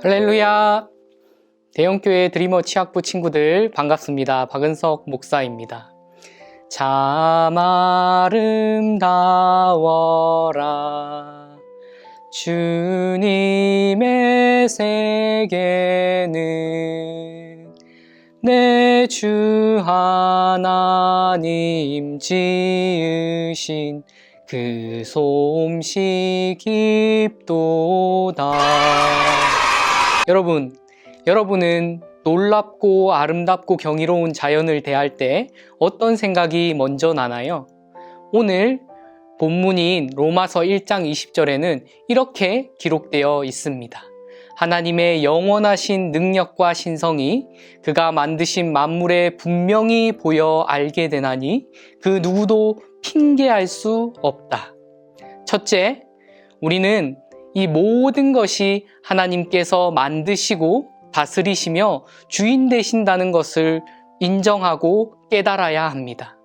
할렐루야! 대형교회 드리머 치학부 친구들 반갑습니다. 박은석 목사입니다. 참 아름다워라 주님의 세계는 내 주 하나님 지으신 그 솜씨 깊도다 여러분, 여러분은 놀랍고 아름답고 경이로운 자연을 대할 때 어떤 생각이 먼저 나나요? 오늘 본문인 로마서 1장 20절에는 이렇게 기록되어 있습니다. 하나님의 영원하신 능력과 신성이 그가 만드신 만물에 분명히 보여 알게 되나니 그 누구도 핑계할 수 없다. 첫째, 우리는 이 모든 것이 하나님께서 만드시고 다스리시며 주인 되신다는 것을 인정하고 깨달아야 합니다.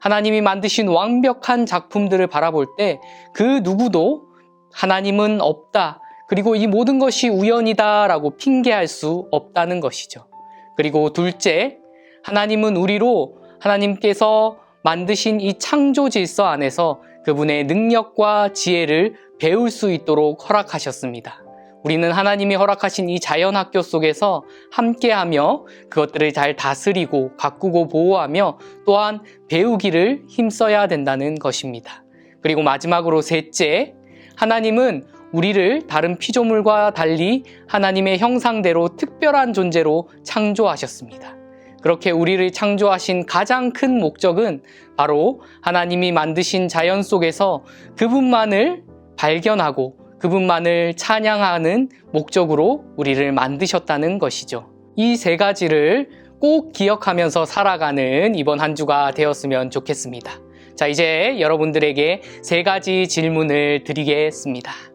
하나님이 만드신 완벽한 작품들을 바라볼 때 그 누구도 하나님은 없다. 그리고 이 모든 것이 우연이다 라고 핑계할 수 없다는 것이죠. 그리고 둘째, 하나님은 우리로 하나님께서 만드신 이 창조 질서 안에서 그분의 능력과 지혜를 배울 수 있도록 허락하셨습니다. 우리는 하나님이 허락하신 이 자연 학교 속에서 함께하며 그것들을 잘 다스리고 가꾸고 보호하며 또한 배우기를 힘써야 된다는 것입니다. 그리고 마지막으로 셋째, 하나님은 우리를 다른 피조물과 달리 하나님의 형상대로 특별한 존재로 창조하셨습니다. 그렇게 우리를 창조하신 가장 큰 목적은 바로 하나님이 만드신 자연 속에서 그분만을 발견하고 그분만을 찬양하는 목적으로 우리를 만드셨다는 것이죠. 이 세 가지를 꼭 기억하면서 살아가는 이번 한 주가 되었으면 좋겠습니다. 자, 이제 여러분들에게 세 가지 질문을 드리겠습니다.